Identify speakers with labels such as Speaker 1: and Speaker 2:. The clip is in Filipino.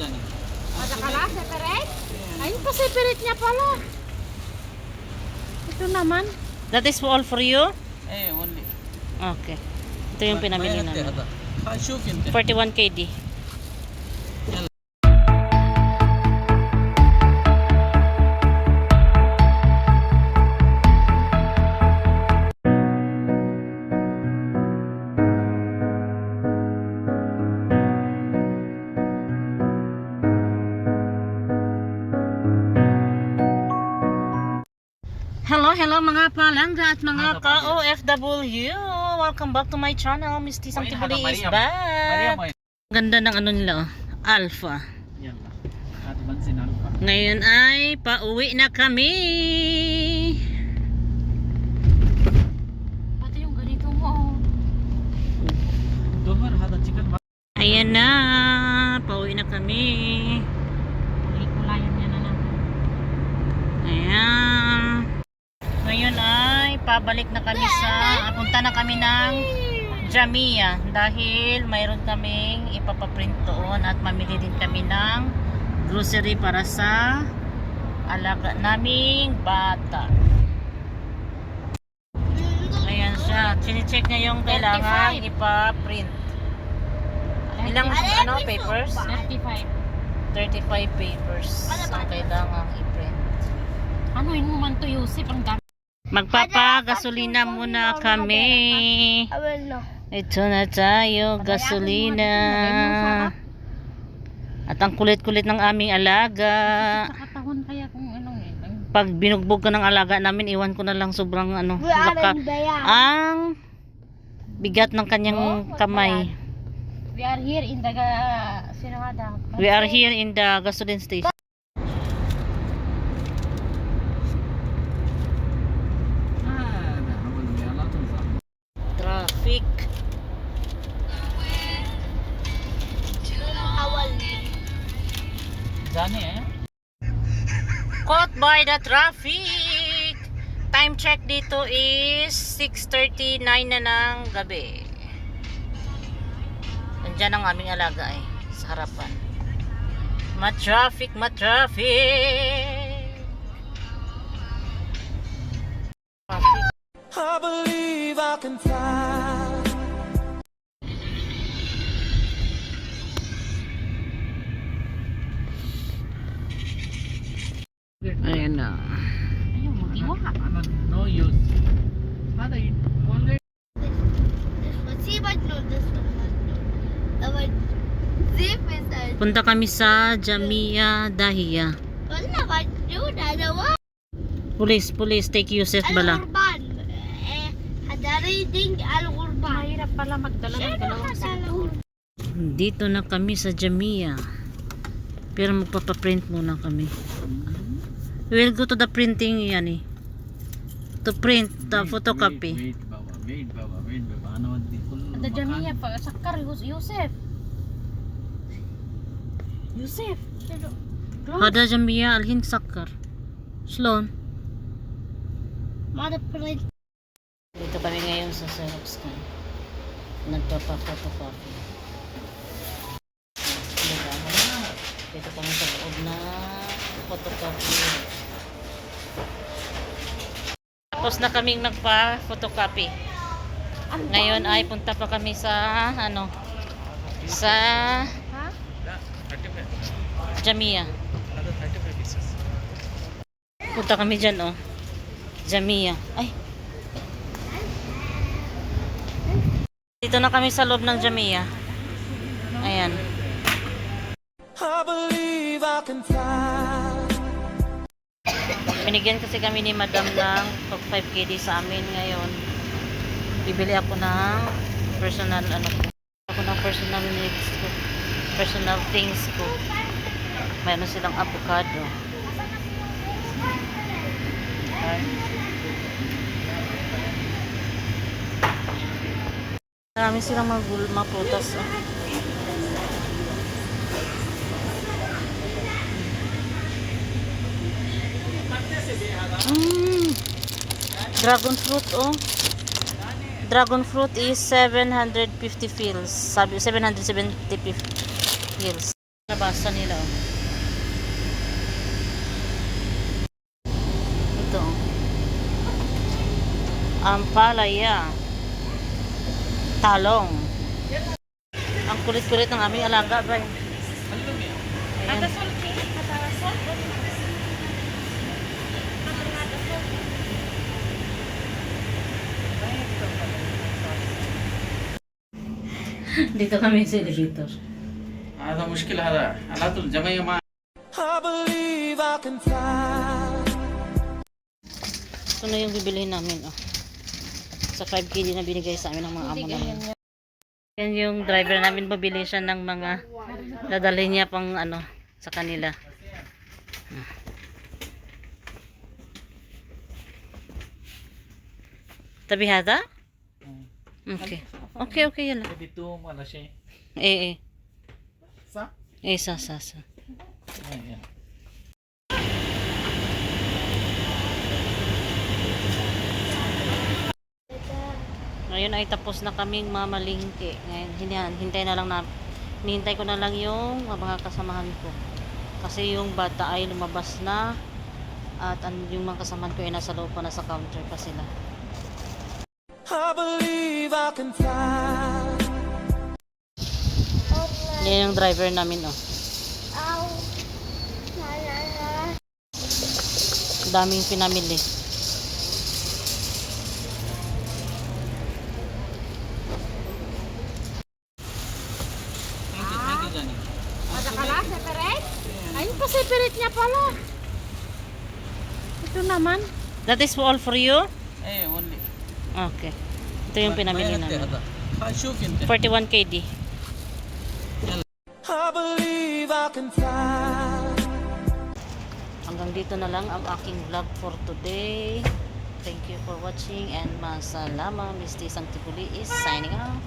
Speaker 1: dyan.
Speaker 2: Madakala, separate? Ayun pa, separate niya pala. Ito naman.
Speaker 3: That is all for you?
Speaker 1: Eh, only.
Speaker 3: Okay. Ito yung pinamili namin.
Speaker 1: hada. Ha, shoe kinte.
Speaker 3: 41 KD. Hello, mga palangga at mga ka-OFW. Welcome back to my channel. Miss Tisang Tibuli is back.
Speaker 1: Mo.
Speaker 3: Ganda ng ano nila, oh. Alpha. Ngayon ay pauwi na kami.
Speaker 2: Pati yung ganito mo.
Speaker 1: Domer, hada chicken.
Speaker 3: Ayan na, pauwi na kami.
Speaker 2: Kulayan niya na lang.
Speaker 3: Ayan. Ngayon ay pabalik na kami sa, punta na kami ng Jamia dahil mayroon kaming ipapaprint doon at mamili din kami ng grocery para sa alaga naming bata. Ayan siya. Chine-check niya yung kailangan
Speaker 2: 35.
Speaker 3: ipa-print. Ilang ano papers?
Speaker 2: 35.
Speaker 3: 35 papers ang kailangan i-print.
Speaker 2: Ano yun mo man to, Yusip? Ang dami.
Speaker 3: Magpapagasolina muna kami. Ito na tayo, gasolina. At ang kulit-kulit ng aming alaga. Pag binugbog ka ng alaga namin, iwan ko na lang sobrang ano, laka. Ang bigat ng kanyang kamay.
Speaker 2: We are here in the Sinawada.
Speaker 3: We are here in the gasoline station. Traffic.
Speaker 1: Dani eh.
Speaker 3: Caught by the traffic. Time check dito is 6.39 na ng gabi. Nandiyan ang aming alaga eh. Sa harapan. Ma-traffic, ma-traffic. Traffic.
Speaker 4: I believe I can fly.
Speaker 3: Ayan na.
Speaker 2: Ayun mo, diwa.
Speaker 1: Ano, no use.
Speaker 5: Zip is that.
Speaker 3: Punta kami sa Jamia Dahia. Police, police, take Yusef Bala.
Speaker 5: Ding Al-Urban.
Speaker 2: Mahirap pala magdala ng dalawang
Speaker 5: Al-Urban.
Speaker 3: Dito na kami sa Jamia. Pero magpapaprint muna kami. We'll go to the printing yan eh. To print the
Speaker 1: Wait,
Speaker 3: photocopy.
Speaker 1: Wait, wait, baba. Wait, baba. Wait, baba. Ano, di ko
Speaker 2: Ada Jamia pa, sakar Yus- Yusef. Yusef.
Speaker 3: Hada Jamia alhin sakar. Sloan.
Speaker 5: Mother print.
Speaker 3: Dito kami ngayon sa Xerox kan. Nagpapa-photocopy. Diba? Dito kami sa loob na photocopy. Tapos na kaming nagpa-photocopy. Ngayon ay punta pa kami sa ano sa
Speaker 2: Ha?
Speaker 3: Jamia. Punta kami dyan oh. Jamia. Ay. Dito na kami sa loob ng Jamia. Ayan. Binigyan kasi kami ni madam ng pag 5 KD sa amin ngayon. Bibili ako ng personal ano ko. Ako ng personal needs ko. Personal things ko. Mayroon silang avocado. Okay. Marami silang mga, gul- mga prutas. Oh. Mm. Dragon fruit, oh. Dragon fruit is 750 fils. Sabi, 770 pills. Nabasa nila oh. Ito oh. Ampalaya Talong. Ang kulit-kulit ng aming alaga, bay. Ayan. Dito kami sa elevator.
Speaker 1: هذا مشكلة هذا على طول جمعية ما
Speaker 4: I believe I can fly.
Speaker 3: Ito na yung bibilihin namin. Oh. Sa 5 kg na binigay sa amin ng mga amo namin. Yan yung driver namin. Babili siya ng mga dadalhin niya pang ano sa kanila. Tabi hata? Okay. Okay, okay. Yala.
Speaker 1: dito mana siya.
Speaker 3: Eh, eh.
Speaker 1: Sa?
Speaker 3: Eh, sa, sa, sa.
Speaker 1: Ayan.
Speaker 3: Ngayon ay tapos na kaming mamalingke. Ngayon, hinahan, hintay na lang na, hinihintay ko na lang yung mga kasamahan ko. Kasi yung bata ay lumabas na at an, yung mga kasamahan ko ay nasa loob pa, nasa counter pa sila.
Speaker 4: I believe I can fly.
Speaker 3: Yan yung driver namin, oh. Daming pinamili.
Speaker 1: Thank you, thank you, Johnny.
Speaker 2: Ada ka na, separate? spirit niya pala. Ito naman.
Speaker 3: That is all for you?
Speaker 1: Eh, only.
Speaker 3: Okay. Ito yung pinamili namin. 41 KD. Hanggang dito na lang ang aking vlog for today. Thank you for watching and masalama. Miss D. Santibuli is signing out.